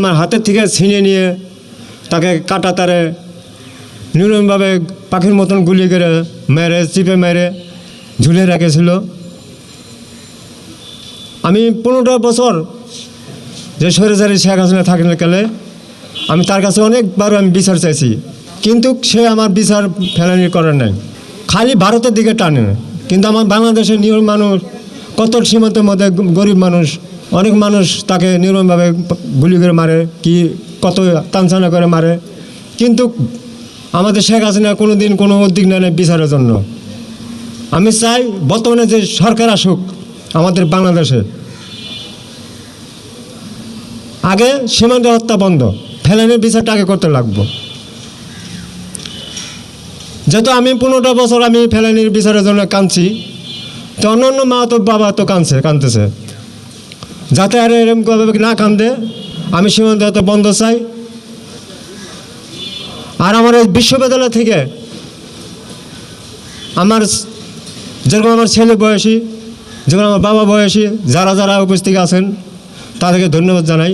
আমার হাতের থেকে ছিনিয়ে নিয়ে তাকে কাটা তারে নিরমভাবে পাখির মতন গুলি করে মেরে, চিপে মেরে ঝুলে রেখেছিল। আমি পনেরোটা বছর যে সরেসারি শেখ হাসিনা থাকেন গেলে আমি তার কাছে অনেকবার আমি বিচার চাইছি, কিন্তু সে আমার বিচার ফেলানি করার নাই। খালি ভারতের দিকে টানে, কিন্তু আমার বাংলাদেশের নিয়ম মানুষ কত সীমান্তের মধ্যে গরিব মানুষ অনেক মানুষ তাকে নির্মমভাবে গুলি করে মারে, কি কত তানসানা করে মারে। কিন্তু আমাদের শেখ হাসিনা কোনো দিন কোনো উদ্যোগ নেয় বিচারের জন্য। আমি চাই বর্তমানে যে সরকার আসুক আমাদের বাংলাদেশে, আগে সীমান্ত হত্যা বন্ধ, ফেলানির বিচারটা আগে করতে লাগবো। যেহেতু আমি পনেরোটা বছর আমি ফেলানির বিচারের জন্য কাঁদছি, তো অন্য অন্য মা তো বাবা তো কাঁদছে, কাঁদতেছে। যাতে আর এরকম কবে না কান্দে, আমি সীমান্ত হতে বন্ধ চাই। আর আমার এই বিশ্ববিদ্যালয় থেকে আমার যেরকম আমার ছেলে বয়সী, যেরকম আমার বাবা বয়সী, যারা যারা উপস্থিত আছেন, তাদেরকে ধন্যবাদ জানাই।